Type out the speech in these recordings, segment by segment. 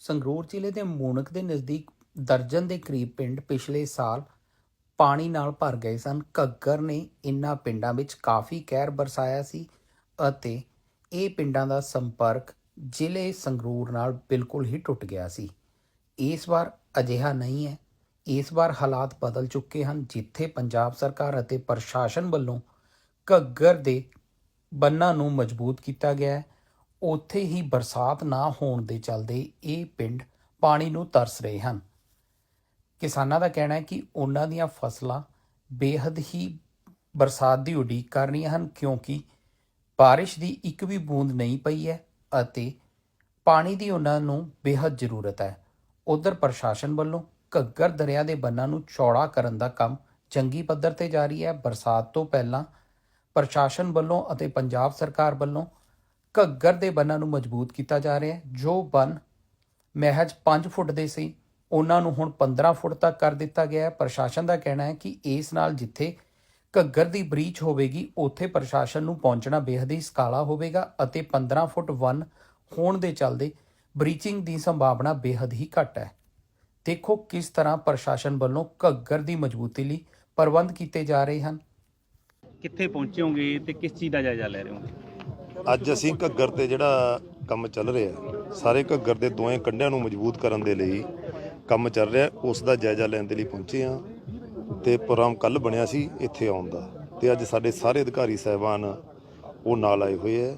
ਸੰਗਰੂਰ ਜ਼ਿਲ੍ਹੇ ਦੇ ਮੂਨਕ ਦੇ ਨਜ਼ਦੀਕ ਦਰਜਨ ਦੇ ਕਰੀਬ ਪਿੰਡ ਪਿਛਲੇ ਸਾਲ ਪਾਣੀ ਨਾਲ ਭਰ ਗਏ ਸਨ। ਘੱਗਰ ਨੇ ਇਨ੍ਹਾਂ ਪਿੰਡਾਂ ਵਿੱਚ ਕਾਫੀ ਕਹਿਰ ਬਰਸਾਇਆ ਸੀ ਅਤੇ ਇਹ ਪਿੰਡਾਂ ਦਾ ਸੰਪਰਕ ਜ਼ਿਲ੍ਹੇ ਸੰਗਰੂਰ ਨਾਲ ਬਿਲਕੁਲ ਹੀ ਟੁੱਟ ਗਿਆ ਸੀ। ਇਸ ਵਾਰ ਅਜਿਹਾ ਨਹੀਂ ਹੈ। ਇਸ ਵਾਰ ਹਾਲਾਤ ਬਦਲ ਚੁੱਕੇ ਹਨ, ਜਿੱਥੇ ਪੰਜਾਬ ਸਰਕਾਰ ਅਤੇ ਪ੍ਰਸ਼ਾਸਨ ਵੱਲੋਂ ਘੱਗਰ ਦੇ ਬੰਨਾਂ ਨੂੰ ਮਜ਼ਬੂਤ ਕੀਤਾ ਗਿਆ ਹੈ। ਉੱਥੇ ਹੀ ਬਰਸਾਤ ਨਾ ਹੋਣ ਦੇ ਚਲਦੇ ਇਹ ਪਿੰਡ ਪਾਣੀ ਨੂੰ ਤਰਸ ਰਹੇ ਹਨ। ਕਿਸਾਨਾਂ ਦਾ ਕਹਿਣਾ ਹੈ ਕਿ ਉਹਨਾਂ ਦੀਆਂ ਫਸਲਾਂ ਬੇਹੱਦ ਹੀ ਬਰਸਾਤ ਦੀ ਉਡੀਕ ਕਰ ਰਹੀਆਂ ਹਨ ਕਿਉਂਕਿ ਬਾਰਿਸ਼ ਦੀ ਇੱਕ ਵੀ ਬੂੰਦ ਨਹੀਂ ਪਈ ਹੈ ਅਤੇ ਪਾਣੀ ਦੀ ਉਹਨਾਂ ਨੂੰ ਬੇਹੱਦ ਜ਼ਰੂਰਤ ਹੈ। ਉਧਰ ਪ੍ਰਸ਼ਾਸਨ ਵੱਲੋਂ ਘੱਗਰ ਦਰਿਆ ਦੇ ਬੰਨਾਂ ਨੂੰ ਚੌੜਾ ਕਰਨ ਦਾ ਕੰਮ ਚੰਗੀ ਪੱਧਰ ਤੇ ਜਾਰੀ ਹੈ। ਬਰਸਾਤ ਤੋਂ ਪਹਿਲਾਂ ਪ੍ਰਸ਼ਾਸਨ ਵੱਲੋਂ ਅਤੇ ਪੰਜਾਬ ਸਰਕਾਰ ਵੱਲੋਂ ਘੱਗਰ ਦੇ ਬੰਨਾਂ ਨੂੰ ਮਜ਼ਬੂਤ ਕੀਤਾ ਜਾ ਰਿਹਾ ਹੈ। ਜੋ ਬੰਨ ਮਹਿਜ 5 ਫੁੱਟ ਦੇ ਸੀ, ਉਹਨਾਂ ਨੂੰ ਹੁਣ 15 ਫੁੱਟ ਤੱਕ ਕਰ ਦਿੱਤਾ ਗਿਆ ਹੈ। ਪ੍ਰਸ਼ਾਸਨ ਦਾ ਕਹਿਣਾ ਹੈ ਕਿ ਇਸ ਨਾਲ ਜਿੱਥੇ ਘੱਗਰ ਦੀ ਬ੍ਰੀਚ ਹੋਵੇਗੀ, ਉੱਥੇ ਪ੍ਰਸ਼ਾਸਨ ਨੂੰ ਪਹੁੰਚਣਾ ਬੇਹੱਦ ਹੀ ਸਕਾਲਾ ਹੋਵੇਗਾ ਅਤੇ 15 ਫੁੱਟ ਵਨ ਹੋਣ ਦੇ ਚੱਲਦੇ ਬ੍ਰੀਚਿੰਗ ਦੀ ਸੰਭਾਵਨਾ ਬੇਹੱਦ ਹੀ ਘੱਟ ਹੈ। ਦੇਖੋ ਕਿਸ ਤਰ੍ਹਾਂ ਪ੍ਰਸ਼ਾਸਨ ਵੱਲੋਂ ਘੱਗਰ ਦੀ ਮਜ਼ਬੂਤੀ ਲਈ ਪ੍ਰਬੰਧ ਕੀਤੇ ਜਾ ਰਹੇ ਹਨ। ਕਿੱਥੇ ਪਹੁੰਚੋਗੇ ਹੋਗੇ ਤੇ ਕਿਸ ਚੀਜ਼ ਦਾ ਜਾਇਜ਼ਾ ਲੈ ਰਹੇ ਹੋ ਅੱਜ ਅਸੀਂ ਘੱਗਰ ਤੇ ਜਿਹੜਾ ਕੰਮ ਚੱਲ ਰਿਹਾ, ਸਾਰੇ ਘੱਗਰ ਦੇ ਦੋਵੇਂ ਕੰਢਿਆਂ ਨੂੰ ਮਜ਼ਬੂਤ ਕਰਨ ਦੇ ਲਈ ਕੰਮ ਚੱਲ ਰਿਹਾ, ਉਸ ਦਾ ਜਾਇਜ਼ਾ ਲੈਣ ਦੇ ਲਈ ਪਹੁੰਚੇ ਹਾਂ ਤੇ ਪ੍ਰੋਗਰਾਮ ਕੱਲ ਬਣਿਆ ਸੀ ਇੱਥੇ ਆਉਣ ਦਾ ਤੇ ਅੱਜ ਸਾਡੇ ਸਾਰੇ ਅਧਿਕਾਰੀ ਸਹਿਬਾਨ ਉਹ ਨਾਲ ਆਏ ਹੋਏ ਹੈ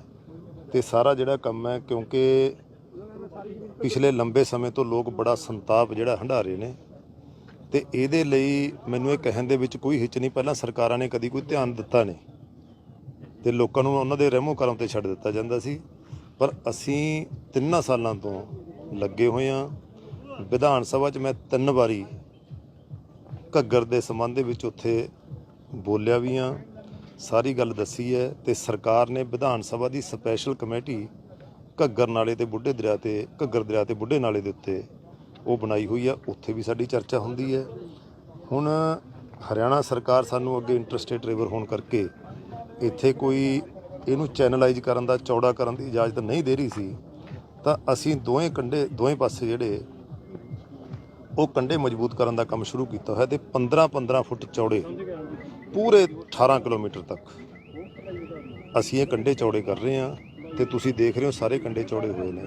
ਤੇ ਸਾਰਾ ਜਿਹੜਾ ਕੰਮ ਹੈ, ਕਿਉਂਕਿ ਪਿਛਲੇ ਲੰਬੇ ਸਮੇਂ ਤੋਂ ਲੋਕ ਬੜਾ ਸੰਤਾਪ ਜਿਹੜਾ ਹੰਢਾ ਰਹੇ ਨੇ ਤੇ ਇਹਦੇ ਲਈ ਮੈਨੂੰ ਇਹ ਕਹਿਣ ਦੇ ਵਿੱਚ ਕੋਈ ਹਿੱਚ ਨਹੀਂ, ਪਹਿਲਾਂ ਸਰਕਾਰਾਂ ਨੇ ਕਦੀ ਕੋਈ ਧਿਆਨ ਦਿੱਤਾ ਨਹੀਂ। ਤੇ ਲੋਕਾਂ ਨੂੰ ਉਹਨਾਂ ਦੇ ਰਹਿਮੋ ਕਰਮ ਤੇ ਛੱਡ ਦਿੱਤਾ ਜਾਂਦਾ ਸੀ। ਪਰ ਅਸੀਂ ਤਿੰਨਾਂ ਸਾਲਾਂ ਤੋਂ ਲੱਗੇ ਹੋਏ ਹਾਂ। ਵਿਧਾਨ ਸਭਾ 'ਚ ਮੈਂ ਤਿੰਨ ਵਾਰੀ ਘੱਗਰ ਦੇ ਸੰਬੰਧ ਦੇ ਵਿੱਚ ਉੱਥੇ ਬੋਲਿਆ ਵੀ ਹਾਂ। ਸਾਰੀ ਗੱਲ ਦੱਸੀ ਹੈ ਤੇ ਸਰਕਾਰ ਨੇ ਵਿਧਾਨ ਸਭਾ ਦੀ ਸਪੈਸ਼ਲ ਕਮੇਟੀ ਘੱਗਰ ਨਾਲੇ ਤੇ ਬੁੱਢੇ ਦਰਿਆ ਤੇ, ਘੱਗਰ ਦਰਿਆ ਤੇ ਬੁੱਢੇ ਨਾਲੇ ਦੇ ਉੱਤੇ ਉਹ ਬਣਾਈ ਹੋਈ ਆ ਉੱਥੇ ਵੀ ਸਾਡੀ ਚਰਚਾ ਹੁੰਦੀ ਹੈ। ਹੁਣ ਹਰਿਆਣਾ ਸਰਕਾਰ ਸਾਨੂੰ ਅੱਗੇ ਇੰਟਰਸਟੇਟ ਰਿਵਰ ਹੋਣ ਕਰਕੇ ਇੱਥੇ ਕੋਈ ਇਹਨੂੰ ਚੈਨਲਾਈਜ਼ ਕਰਨ ਦਾ, ਚੌੜਾ ਕਰਨ ਦੀ ਇਜਾਜ਼ਤ ਨਹੀਂ ਦੇ ਰਹੀ ਸੀ, ਤਾਂ ਅਸੀਂ ਦੋਵੇਂ ਕੰਢੇ, ਦੋਵੇਂ ਪਾਸੇ ਜਿਹੜੇ, ਉਹ ਕੰਢੇ ਮਜ਼ਬੂਤ ਕਰਨ ਦਾ ਕੰਮ ਸ਼ੁਰੂ ਕੀਤਾ ਹੋਇਆ ਤੇ 15-15 ਫੁੱਟ ਚੌੜੇ, ਪੂਰੇ 18 ਕਿਲੋਮੀਟਰ ਤੱਕ ਅਸੀਂ ਇਹ ਕੰਢੇ ਚੌੜੇ ਕਰ ਰਹੇ ਹਾਂ ਤੇ ਤੁਸੀਂ ਦੇਖ ਰਹੇ ਹੋ ਸਾਰੇ ਕੰਢੇ ਚੌੜੇ ਹੋਏ ਨੇ।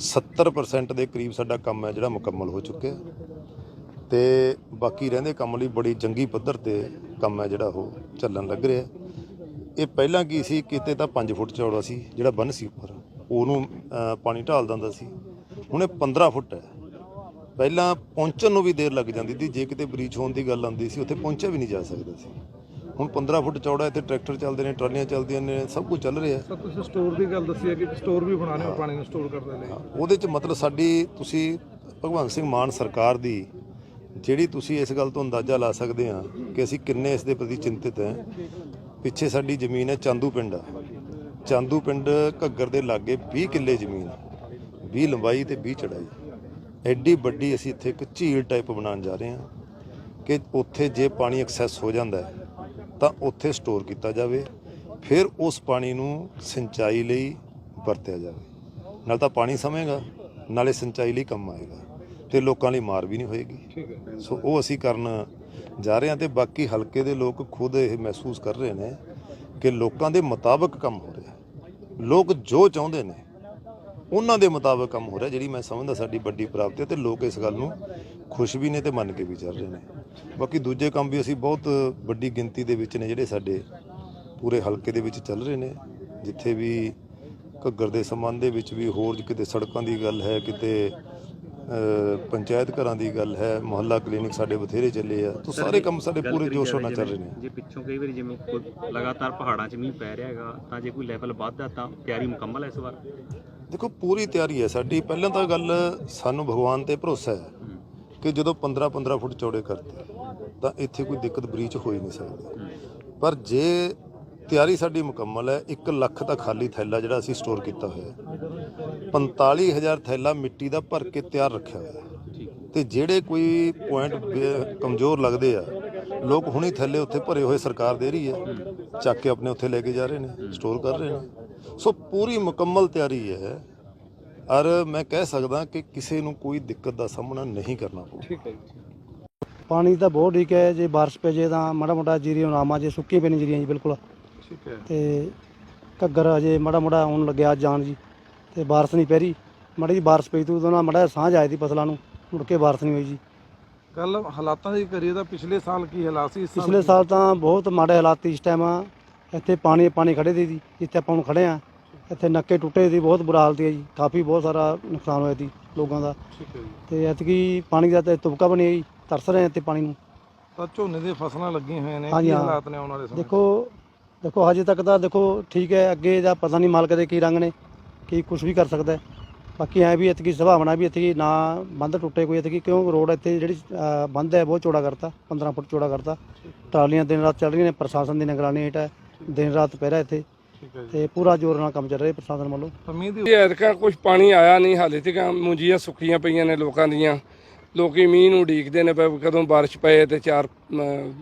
70% ਦੇ ਕਰੀਬ ਸਾਡਾ ਕੰਮ ਹੈ ਜਿਹੜਾ ਮੁਕੰਮਲ ਹੋ ਚੁੱਕਿਆ ਤੇ ਬਾਕੀ ਰਹਿੰਦੇ ਕੰਮ ਲਈ ਬੜੀ ਜੰਗੀ ਪੱਧਰ ਤੇ ਕੰਮ ਹੈ ਜਿਹੜਾ ਉਹ ਚੱਲਣ ਲੱਗ ਰਿਹਾ ਇਹ ਪਹਿਲਾਂ ਕੀ ਸੀ? ਕਿਤੇ ਤਾਂ 5 ਫੁੱਟ ਚੌੜਾ ਸੀ ਜਿਹੜਾ ਬੰਨ ਸੀ ਉੱਪਰ। ਉਹਨੂੰ ਪਾਣੀ ਢਾਲ ਦਿੰਦਾ ਸੀ। ਹੁਣ ਇਹ 15 ਫੁੱਟ ਹੈ। ਪਹਿਲਾਂ ਪਹੁੰਚਣ ਨੂੰ ਵੀ ਦੇਰ ਲੱਗ ਜਾਂਦੀ ਸੀ। ਜੇ ਕਿਤੇ ਬ੍ਰੀਚ ਹੋਣ ਦੀ ਗੱਲ ਆਉਂਦੀ ਸੀ ਉੱਥੇ ਪਹੁੰਚਿਆ ਵੀ ਨਹੀਂ ਜਾ ਸਕਦਾ ਸੀ। ਹੁਣ 15 ਫੁੱਟ ਚੌੜਾ ਇੱਥੇ ਟਰੈਕਟਰ ਚੱਲਦੇ ਨੇ ਟਰਾਲੀਆਂ ਚੱਲਦੀਆਂ ਨੇ ਸਭ ਕੁਝ ਚੱਲ ਰਿਹਾ। ਸਰ ਤੁਸੀਂ ਸਟੋਰ ਦੀ ਗੱਲ ਦੱਸੀ ਹੈ ਕਿ ਸਟੋਰ ਵੀ ਬਣਾਣੇ ਹੋ ਪਾਣੀ ਨੂੰ ਸਟੋਰ ਕਰਨ ਦੇ ਲਈ। ਉਹਦੇ ਚ ਮਤਲਬ ਸਾਡੀ ਤੁਸੀਂ ਭਗਵੰਤ ਸਿੰਘ ਮਾਨ ਸਰਕਾਰ ਦੀ ਜਿਹੜੀ ਤੁਸੀਂ ਇਸ ਗੱਲ ਤੋਂ ਅੰਦਾਜ਼ਾ ਲਾ ਸਕਦੇ ਆ ਕਿ ਅਸੀਂ ਕਿੰਨੇ ਇਸ ਦੇ ਪ੍ਰਤੀ ਚਿੰਤਿਤ ਹਾਂ। ਪਿੱਛੇ ਸਾਡੀ ਜ਼ਮੀਨ ਹੈ ਚਾਂਦੂ ਪਿੰਡ। ਚਾਂਦੂ ਪਿੰਡ ਘੱਗਰ ਦੇ ਲਾਗੇ 20 ਕਿੱਲੇ ਜ਼ਮੀਨ 20 ਲੰਬਾਈ ਤੇ 20 ਚੜਾਈ। ਐਡੀ ਵੱਡੀ ਅਸੀਂ ਇੱਥੇ ਇੱਕ ਝੀਲ ਟਾਈਪ ਬਣਾਉਣ ਜਾ ਰਹੇ ਹਾਂ ਕਿ ਉੱਥੇ ਜੇ ਪਾਣੀ ਐਕਸੈਸ ਹੋ ਜਾਂਦਾ ਹੈ ਤਾਂ ਉੱਥੇ ਸਟੋਰ ਕੀਤਾ ਜਾਵੇ ਫਿਰ ਉਸ ਪਾਣੀ ਨੂੰ ਸਿੰਚਾਈ ਲਈ ਵਰਤਿਆ ਜਾਵੇ। ਨਾਲ ਤਾਂ ਪਾਣੀ ਸਮੇਗਾ ਨਾਲੇ ਸਿੰਚਾਈ ਲਈ ਕੰਮ ਆਏਗਾ ਤੇ ਲੋਕਾਂ ਲਈ ਮਾਰ ਵੀ ਨਹੀਂ ਹੋਏਗੀ। ਸੋ ਉਹ ਅਸੀਂ ਕਰਨ ਜਾ ਰਹੇ ਹਾਂ ਤੇ ਬਾਕੀ ਹਲਕੇ ਦੇ ਲੋਕ ਖੁਦ ਇਹ ਮਹਿਸੂਸ ਕਰ ਰਹੇ ਨੇ ਕਿ ਲੋਕਾਂ ਦੇ ਮੁਤਾਬਕ ਕੰਮ ਹੋ ਰਿਹਾ ਲੋਕ ਜੋ ਚਾਹੁੰਦੇ ਨੇ, ਉਹਨਾਂ ਦੇ ਮੁਤਾਬਕ ਕੰਮ ਹੋ ਰਿਹਾ, ਜਿਹੜੀ ਮੈਂ ਸਮਝਦਾ ਸਾਡੀ ਵੱਡੀ ਪ੍ਰਾਪਤੀ ਹੈ ਤੇ ਲੋਕ ਇਸ ਗੱਲ ਨੂੰ ਖੁਸ਼ ਵੀ ਨੇ ਤੇ ਮੰਨ ਕੇ ਵੀ ਚੱਲ ਰਹੇ ਨੇ। ਬਾਕੀ ਦੂਜੇ ਕੰਮ ਵੀ ਅਸੀਂ ਬਹੁਤ ਵੱਡੀ ਗਿਣਤੀ ਦੇ ਵਿੱਚ ਨੇ ਜਿਹੜੇ ਸਾਡੇ ਪੂਰੇ ਹਲਕੇ ਦੇ ਵਿੱਚ ਚੱਲ ਰਹੇ ਨੇ, ਜਿੱਥੇ ਵੀ ਘੱਗਰ ਦੇ ਸੰਬੰਧ ਦੇ ਵਿੱਚ ਵੀ ਹੋਰ ਕਿਤੇ ਸੜਕਾਂ ਦੀ ਗੱਲ ਹੈ, ਕਿਤੇ ਪੰਚਾਇਤ ਘਰਾਂ ਦੀ ਗੱਲ ਹੈ ਮੁਹੱਲਾ ਕਲੀਨਿਕ ਸਾਡੇ ਬਥੇਰੇ ਚੱਲੇ ਆ। ਤਾਂ ਸਾਰੇ ਕੰਮ ਸਾਡੇ ਪੂਰੇ ਜੋਸ਼ੋ ਨਾਲ ਚੱਲ ਰਹੇ ਨੇ। ਜੇ ਪਿੱਛੋਂ ਕਈ ਵਾਰੀ ਜਿਵੇਂ ਲਗਾਤਾਰ ਪਹਾੜਾਂ 'ਚ ਮੀਂਹ ਪੈ ਰਿਹਾ ਹੈਗਾ ਤਾਂ ਜੇ ਕੋਈ ਲੈਵਲ ਵੱਧਦਾ ਤਾਂ ਤਿਆਰੀ ਮੁਕੰਮਲ ਹੈ ਇਸ ਵਾਰ? ਦੇਖੋ ਪੂਰੀ ਤਿਆਰੀ ਹੈ ਸਾਡੀ। ਪਹਿਲਾਂ ਤਾਂ ਗੱਲ ਸਾਨੂੰ ਭਗਵਾਨ ਤੇ ਭਰੋਸਾ ਹੈ ਕਿ ਜਦੋਂ 15 15 ਫੁੱਟ ਚੌੜੇ ਕਰਤੇ ਤਾਂ ਇੱਥੇ ਕੋਈ ਦਿੱਕਤ ਬ੍ਰੀਚ ਹੋ ਹੀ ਨਹੀਂ ਸਕਦੀ। ਪਰ ਜੇ ਤਿਆਰੀ ਸਾਡੀ ਮੁਕੰਮਲ ਹੈ। 1 ਲੱਖ ਦਾ ਖਾਲੀ ਥੈਲਾ ਜਿਹੜਾ ਅਸੀਂ ਸਟੋਰ ਕੀਤਾ ਹੋਇਆ ਹੈ। 45000 ਥੈਲਾ ਮਿੱਟੀ ਦਾ ਭਰ ਕੇ ਤਿਆਰ ਰੱਖਿਆ ਹੋਇਆ ਹੈ। ਤੇ ਜਿਹੜੇ ਕੋਈ ਪੁਆਇੰਟ ਕਮਜ਼ੋਰ ਲੱਗਦੇ ਆ ਲੋਕ ਹੁਣੀ ਥੱਲੇ ਉੱਥੇ ਭਰੇ ਹੋਏ ਸਰਕਾਰ ਦੇ ਰਹੀ ਹੈ। ਚੱਕ ਕੇ ਆਪਣੇ ਉੱਥੇ ਲੈ ਕੇ ਜਾ ਰਹੇ ਨੇ ਸਟੋਰ ਕਰ ਰਹੇ ਨੇ। ਸੋ ਪੂਰੀ ਮੁਕੰਮਲ ਤਿਆਰੀ ਹੈ। ਔਰ ਮੈਂ ਕਹਿ ਸਕਦਾ ਕਿ ਕਿਸੇ ਨੂੰ ਕੋਈ ਦਿੱਕਤ ਦਾ ਸਾਹਮਣਾ ਨਹੀਂ ਕਰਨਾ ਪਊ। ਠੀਕ ਹੈ ਜੀ। ਪਾਣੀ ਤਾਂ ਬਹੁਤ ਠੀਕ ਹੈ। ਜੇ ਬਾਰਿਸ਼ ਪੈ ਜੇ ਤਾਂ ਮਾੜਾ ਮੋਟਾ ਜੀਰੀ ਆਰਾਮਾ ਜੇ ਸੁੱਕੀ ਪਈ ਜੀਰੀਆਂ ਜੀ ਬਿਲਕੁਲ। ਠੀਕ ਹੈ। ਤੇ ਘੱਗਰ ਅਜੇ ਮਾੜਾ ਮੋਟਾ ਆਉਣ ਲੱਗਿਆ ਜਾਣ ਜੀ। ਤੇ ਬਾਰਿਸ਼ ਨਹੀਂ ਪੈ ਰਹੀ। ਮਾੜੀ ਜੀ ਬਾਰਿਸ਼ ਪਈ ਤੂੰ ਨਾ ਮਾੜਾ ਸਾਂਝ ਆਈ ਦੀ ਫਸਲਾਂ ਨੂੰ। ਮੁੜ ਕੇ ਬਾਰਿਸ਼ ਨਹੀਂ ਹੋਈ ਜੀ। ਗੱਲ ਹਾਲਾਤਾਂ ਦੀ ਕਰੀਏ ਤਾਂ ਪਿਛਲੇ ਸਾਲ ਕੀ ਹਾਲਾਤ ਸੀ? ਇਸ ਪਿਛਲੇ ਸਾਲ ਤਾਂ ਬਹੁਤ ਮਾੜੇ ਹਾਲਾਤ ਸੀ ਇਸ ਟਾਈਮ ਇੱਥੇ ਪਾਣੀ ਪਾਣੀ ਖੜੇ ਦੀ ਜੀ ਜਿੱਥੇ ਆਪਾਂ ਹੁਣ ਖੜੇ ਆ ਇੱਥੇ ਨੱਕੇ ਟੁੱਟੇ ਸੀ ਬਹੁਤ ਬੁਰਾ ਹਾਲਤ ਹੈ ਜੀ। ਕਾਫੀ ਬਹੁਤ ਸਾਰਾ ਨੁਕਸਾਨ ਹੋਇਆ ਸੀ ਲੋਕਾਂ ਦਾ। ਠੀਕ ਹੈ ਜੀ। ਤੇ ਐਤਕੀ ਪਾਣੀ ਦਾ ਤੇ ਤੁਬਕਾ ਬਣੀ ਹੈ ਜੀ ਤਰਸ ਰਹੇ ਆ ਇੱਥੇ ਪਾਣੀ ਨੂੰ। ਤਾਂ ਝੋਨੇ ਦੀਆਂ ਫਸਲਾਂ ਲੱਗੀਆਂ ਹੋਈਆਂ ਨੇ ਕੀ। ਹਾਲਾਤ ਨੇ ਆਉਣ ਵਾਲੇ ਸਮੇਂ 'ਚ? ਦੇਖੋ ਦੇਖੋ ਹਜੇ ਤੱਕ ਤਾਂ ਦੇਖੋ ਠੀਕ ਹੈ ਅੱਗੇ ਦਾ ਪਤਾ ਨਹੀਂ ਮਾਲਕ ਦੇ ਕੀ ਰੰਗ ਨੇ ਕੀ ਕੁਝ ਵੀ ਕਰ ਸਕਦਾ ਹੈ। ਬਾਕੀ ਐ ਵੀ ਇਤਕੀ ਸੰਭਾਵਨਾ ਵੀ ਇਤਕੀ ਨਾ ਬੰਦ ਟੁੱਟੇ ਕੋਈ ਇਤਕੀ ਕਿਉਂ ਰੋਡ ਇੱਥੇ ਜਿਹੜੀ ਬੰਦ ਹੈ ਬਹੁਤ ਚੌੜਾ ਕਰਤਾ 15 ਫੁੱਟ ਚੌੜਾ ਕਰਤਾ। ਟਰਾਲੀਆਂ ਦਿਨ ਰਾਤ ਚੱਲ ਰਹੀਆਂ ਨੇ ਪ੍ਰਸ਼ਾਸਨ ਦੀ ਨਿਗਰਾਨੀ ਹੇਠ ਹੈ ਦਿਨ ਰਾਤ ਪਹਿਰਾ ਇੱਥੇ। ਹੈ ਤੇ ਪੂਰਾ ਜ਼ੋਰ ਨਾਲ ਕੰਮ ਚੱਲ ਰਿਹਾ ਪ੍ਰਸ਼ਾਸਨ ਵੱਲੋਂ। ਤਾਂ ਮੀਂਹ ਦੀ ਇਹ ਐਤਕਾਂ ਕੁਝ ਪਾਣੀ ਆਇਆ ਨਹੀਂ ਹਾਲੇ ਤੱਕ ਮੁੰਜੀਆਂ ਸੁੱਕੀਆਂ ਪਈਆਂ ਨੇ ਲੋਕਾਂ ਦੀਆਂ। ਲੋਕੀ ਮੀਂਹ ਨੂੰ ਉਡੀਕਦੇ ਨੇ ਪਏ ਕਦੋਂ ਬਾਰਿਸ਼ ਪਏ ਤੇ ਚਾਰ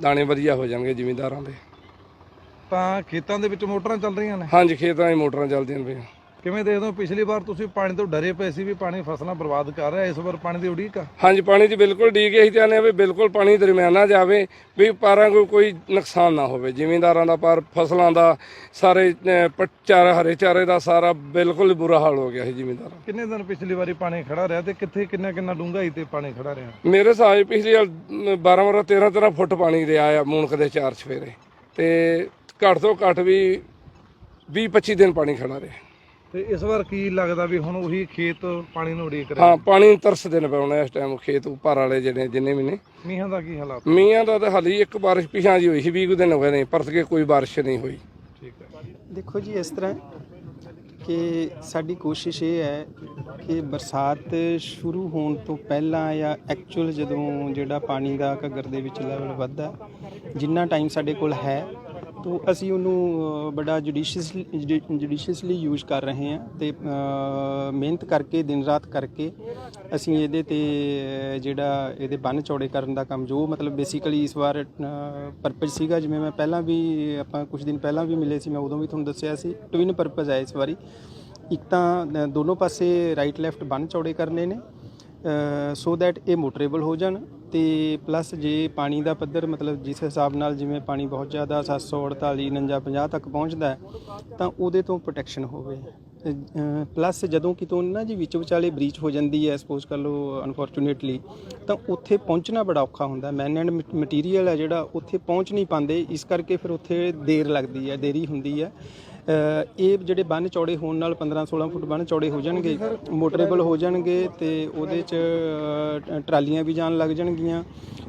ਦਾਣੇ ਵਧੀਆ ਹੋ ਜਾਣਗੇ ਜ਼ਿਮੀਂਦਾਰਾਂ ਦੇ। ਤਾਂ ਖੇਤਾਂ ਦੇ ਵਿੱਚ ਮੋਟਰਾਂ ਚੱਲ ਰਹੀਆਂ ਨੇ। ਹਾਂਜੀ ਖੇਤਾਂ 'ਚ ਮੋਟਰਾਂ ਚੱਲਦੀਆਂ ਨੇ ਪਈਆਂ ਕਿਵੇਂ ਦੇਖਦੇ ਹੋ? ਪਿਛਲੀ ਵਾਰ ਤੁਸੀਂ ਪਾਣੀ ਤੋਂ ਡਰੇ ਪਏ ਸੀ ਵੀ ਪਾਣੀ ਫਸਲਾਂ ਬਰਬਾਦ ਕਰ ਰਿਹਾ ਇਸ ਵਾਰ ਪਾਣੀ ਦੀ ਉਡੀਕ ਆ? ਹਾਂਜੀ ਪਾਣੀ ਦੀ ਬਿਲਕੁਲ ਡੀਕ ਇਹੀ ਚਾਹੁੰਦੇ ਆ ਵੀ ਬਿਲਕੁਲ ਪਾਣੀ ਦਰਮਿਆਨਾ ਜਾਵੇ ਵੀ ਪਾਰਾਂ ਕੋਈ ਕੋਈ ਨੁਕਸਾਨ ਨਾ ਹੋਵੇ। ਜ਼ਿਮੀਂਦਾਰਾਂ ਦਾ ਪਰ ਫਸਲਾਂ ਦਾ ਸਾਰੇ ਅਹ, ਪ- ਚਾਰੇ ਹਰੇ ਚਾਰੇ ਦਾ ਸਾਰਾ ਬਿਲਕੁਲ ਬੁਰਾ ਹਾਲ ਹੋ ਗਿਆ ਸੀ ਜ਼ਿਮੀਂਦਾਰਾਂ ਕਿੰਨੇ ਦਿਨ ਪਿਛਲੀ ਵਾਰੀ ਪਾਣੀ ਖੜਾ ਰਿਹਾ ਤੇ ਕਿੱਥੇ ਕਿੰਨਾ ਕਿੰਨਾ ਡੂੰਘਾਈ ਤੇ ਪਾਣੀ ਖੜਾ ਰਿਹਾ? ਮੇਰੇ ਹਿਸਾਬ ਪਿਛਲੀ ਵਾਰ 12 12 13 13 ਫੁੱਟ ਪਾਣੀ ਰਿਹਾ ਆ ਮੂਨਕ ਦੇ ਚਾਰ ਚਫੇਰੇ ਤੇ ਘੱਟ ਤੋਂ ਘੱਟ ਵੀ 20 25 ਦਿਨ ਪਾਣੀ ਖੜਾ ਰਿਹਾ। ਤੇ ਇਸ ਵਾਰ ਕੀ ਲੱਗਦਾ ਵੀ ਹੁਣ ਉਹੀ ਖੇਤ ਪਾਣੀ ਨੂੰ ਉਡੀਕ ਰਿਹਾ? ਹਾਂ ਪਾਣੀ ਤਰਸਦੇ ਨੇ ਪਾਉਣਾ ਇਸ ਟਾਈਮ ਖੇਤ ਉੱਪਰ ਵਾਲੇ ਜਿਹੜੇ ਜਿੰਨੇ ਵੀ ਨੇ। ਮੀਂਹਾਂ ਦਾ ਕੀ ਹਾਲਾਤ? ਮੀਆਂ ਦਾ ਤਾਂ ਹਾਲੀ ਇੱਕ ਬਾਰਿਸ਼ ਪਿਛਾਂ ਜੀ ਹੋਈ ਸੀ 20 ਕੁ ਦਿਨ ਹੋ ਗਏ ਨੇ ਪਰਤ ਕੇ ਕੋਈ ਬਾਰਿਸ਼ ਨਹੀਂ ਹੋਈ। ਠੀਕ ਹੈ। ਦੇਖੋ ਜੀ ਇਸ ਤਰ੍ਹਾਂ ਕਿ ਸਾਡੀ ਕੋਸ਼ਿਸ਼ ਇਹ ਹੈ ਕਿ ਬਰਸਾਤ ਸ਼ੁਰੂ ਹੋਣ ਤੋਂ ਪਹਿਲਾਂ ਜਾਂ ਐਕਚੁਅਲ ਜਦੋਂ ਜਿਹੜਾ ਪਾਣੀ ਦਾ ਘੱਗਰ ਦੇ ਵਿੱਚ ਲੈਵਲ ਵੱਧਦਾ ਜਿੰਨਾ ਟਾਈਮ ਸਾਡੇ ਕੋਲ ਹੈ ਤੋਂ ਅਸੀਂ ਉਹਨੂੰ ਬੜਾ ਜੁਡੀਸ਼ੀਅਸਲੀ ਜੁਡੀਸ਼ੀਅਸਲੀ ਯੂਜ਼ ਕਰ ਰਹੇ ਹਾਂ ਤੇ ਮਿਹਨਤ ਕਰਕੇ, ਦਿਨ ਰਾਤ ਕਰਕੇ ਅਸੀਂ ਇਹਦੇ ਤੇ, ਜਿਹੜਾ ਇਹਦੇ ਬੰਨ ਚੌੜੇ ਕਰਨ ਦਾ ਕੰਮ, ਜੋ ਮਤਲਬ ਬੇਸਿਕਲੀ ਇਸ ਵਾਰ ਪਰਪਸ ਸੀਗਾ, ਜਿਵੇਂ ਮੈਂ ਪਹਿਲਾਂ ਵੀ, ਆਪਾਂ ਕੁਝ ਦਿਨ ਪਹਿਲਾਂ ਵੀ ਮਿਲੇ ਸੀ, ਮੈਂ ਉਦੋਂ ਵੀ ਤੁਹਾਨੂੰ ਦੱਸਿਆ ਸੀ ਟਵਿਨ ਪਰਪਸ ਹੈ ਇਸ ਵਾਰੀ। ਇੱਕ ਤਾਂ ਦੋਨੋਂ ਪਾਸੇ ਰਾਈਟ ਲੈਫਟ ਬੰਨ ਚੌੜੇ ਕਰਨੇ ਨੇ ਸੋ ਦੈਟ ਇਹ ਮੋਟਰੇਬਲ ਹੋ ਜਾਣ। ਤੇ ਪਲੱਸ ਜੇ ਪਾਣੀ ਦਾ ਪੱਧਰ ਮਤਲਬ ਜਿਸ ਹਿਸਾਬ ਨਾਲ ਜਿਵੇਂ ਪਾਣੀ ਬਹੁਤ ਜ਼ਿਆਦਾ 748 49 50 ਤੱਕ ਪਹੁੰਚਦਾ ਤਾਂ ਉਹਦੇ ਤੋਂ ਪ੍ਰੋਟੈਕਸ਼ਨ ਹੋਵੇ। ਪਲੱਸ ਜਦੋਂ ਕਿਤੋਂ ਨਾ ਜੀ ਵਿੱਚ ਵਿਚਾਲੇ ਬ੍ਰੀਚ ਹੋ ਜਾਂਦੀ ਹੈ ਸਪੋਜ਼ ਕਰ ਲਓ ਅਨਫੋਰਚੂਨੇਟਲੀ ਤਾਂ ਉੱਥੇ ਪਹੁੰਚਣਾ ਬੜਾ ਔਖਾ ਹੁੰਦਾ ਮੈਨ ਐਂਡ ਮਟੀਰੀਅਲ ਹੈ ਜਿਹੜਾ, ਉੱਥੇ ਪਹੁੰਚ ਨਹੀਂ ਪਾਉਂਦੇ, ਇਸ ਕਰਕੇ ਫਿਰ ਉੱਥੇ ਦੇਰ ਲੱਗਦੀ ਹੈ, ਦੇਰੀ ਹੁੰਦੀ ਹੈ। ਇਹ ਜਿਹੜੇ ਬੰਨ ਚੌੜੇ ਹੋਣ ਨਾਲ 15 16 ਫੁੱਟ ਬੰਨ ਚੌੜੇ ਹੋ ਜਾਣਗੇ, ਮੋਟਰੇਬਲ ਹੋ ਜਾਣਗੇ ਤੇ ਉਹਦੇ ਚ ਟਰਾਲੀਆਂ ਵੀ ਜਾਣ ਲੱਗ ਜਾਣਗੀਆਂ,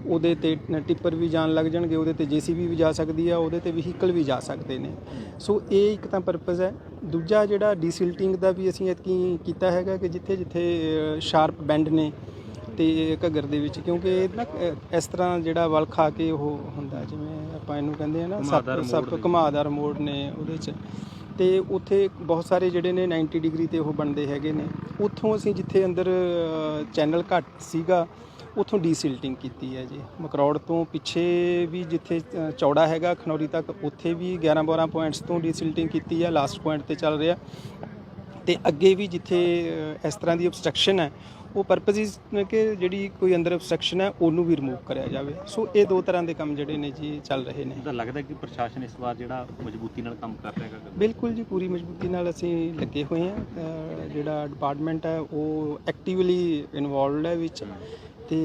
ਉਹਦੇ ਤੇ ਟਿੱਪਰ ਵੀ ਜਾਣ ਲੱਗ ਜਾਣਗੇ, ਉਹਦੇ ਤੇ ਜੀਸੀਬੀ ਵੀ ਜਾ ਸਕਦੀ ਆ, ਉਹਦੇ ਤੇ ਵਹੀਕਲ ਵੀ ਜਾ ਸਕਦੇ ਨੇ। ਸੋ ਇਹ ਇੱਕ ਤਾਂ ਪਰਪਸ ਹੈ। ਦੂਜਾ ਜਿਹੜਾ ਡੀਸਿਲਟਿੰਗ ਦਾ ਵੀ ਅਸੀਂ ਇਤਕੀ ਕੀਤਾ ਹੈਗਾ ਕਿ ਜਿੱਥੇ ਜਿੱਥੇ ਸ਼ਾਰਪ ਬੈਂਡ ਨੇ ਤੇ ਘੱਗਰ ਦੇ ਵਿੱਚ ਕਿਉਂਕਿ ਇਹ ਨਾ ਅ, ਇਸ ਤਰ੍ਹਾਂ ਜਿਹੜਾ ਵਲ ਖਾ ਕੇ ਉਹ ਹੁੰਦਾ ਜਿਵੇਂ ਆਪਾਂ ਇਹਨੂੰ ਕਹਿੰਦੇ ਆ ਨਾ ਸੱਪ ਸੱਪ ਦੇ। ਘੁਮਾਦਾਰ ਮੋੜ ਨੇ ਉਹਦੇ 'ਚ। ਤੇ ਉੱਥੇ ਬਹੁਤ ਸਾਰੇ ਜਿਹੜੇ ਨੇ 90 ਡਿਗਰੀ ਤੇ ਉਹ ਬਣਦੇ ਹੈਗੇ ਨੇ। ਉੱਥੋਂ ਅਸੀਂ ਜਿੱਥੇ ਅੰਦਰ ਚੈਨਲ ਘੱਟ ਸੀਗਾ ਉੱਥੋਂ ਡੀਸਿਲਟਿੰਗ ਕੀਤੀ ਹੈ ਜੀ। ਮਕਰੌੜ ਤੋਂ ਪਿੱਛੇ ਵੀ ਜਿੱਥੇ ਅ, ਚੌੜਾ ਹੈਗਾ ਖਨੌਰੀ ਤੱਕ ਉੱਥੇ ਵੀ 11 12 ਪੁਆਇੰਟਸ ਤੋਂ ਡੀਸਿਲਟਿੰਗ ਕੀਤੀ ਹੈ ਲਾਸਟ ਪੁਆਇੰਟ ਤੇ ਚੱਲ ਰਿਹਾ। ਤੇ ਅੱਗੇ ਵੀ ਜਿੱਥੇ ਅ, ਇਸ ਤਰ੍ਹਾਂ ਦੀ obstruction ਹੈ ਉਹ ਪਰਪਸ ਇਸ ਕਿ ਜਿਹੜੀ ਕੋਈ ਅੰਦਰ obstruction ਹੈ ਉਹਨੂੰ ਵੀ ਰਿਮੂਵ ਕਰਿਆ ਜਾਵੇ। ਸੋ ਇਹ ਦੋ ਤਰ੍ਹਾਂ ਦੇ ਕੰਮ ਜਿਹੜੇ ਨੇ ਜੀ ਚੱਲ ਰਹੇ ਨੇ। ਤਾਂ ਲੱਗਦਾ ਕਿ ਪ੍ਰਸ਼ਾਸਨ ਇਸ ਵਾਰ ਜਿਹੜਾ ਮਜ਼ਬੂਤੀ ਨਾਲ ਕੰਮ ਕਰ ਰਿਹਾ ਹੈਗਾ। ਬਿਲਕੁਲ ਜੀ ਪੂਰੀ ਮਜ਼ਬੂਤੀ ਨਾਲ ਅਸੀਂ ਲੱਗੇ ਹੋਏ ਹਾਂ। ਜਿਹੜਾ ਡਿਪਾਰਟਮੈਂਟ ਹੈ ਉਹ ਐਕਟਿਵਲੀ ਇਨਵੋਲਵਡ ਹੈ ਵਿੱਚ। ਤੇ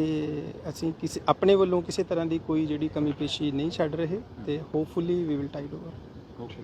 ਅਸੀਂ ਕਿਸੇ ਆਪਣੇ ਵੱਲੋਂ ਕਿਸੇ ਤਰ੍ਹਾਂ ਦੀ ਕੋਈ ਜਿਹੜੀ ਕਮੀ ਪੇਸ਼ੀ ਨਹੀਂ ਛੱਡ ਰਹੇ। ਤੇ hopefully we will tide over okay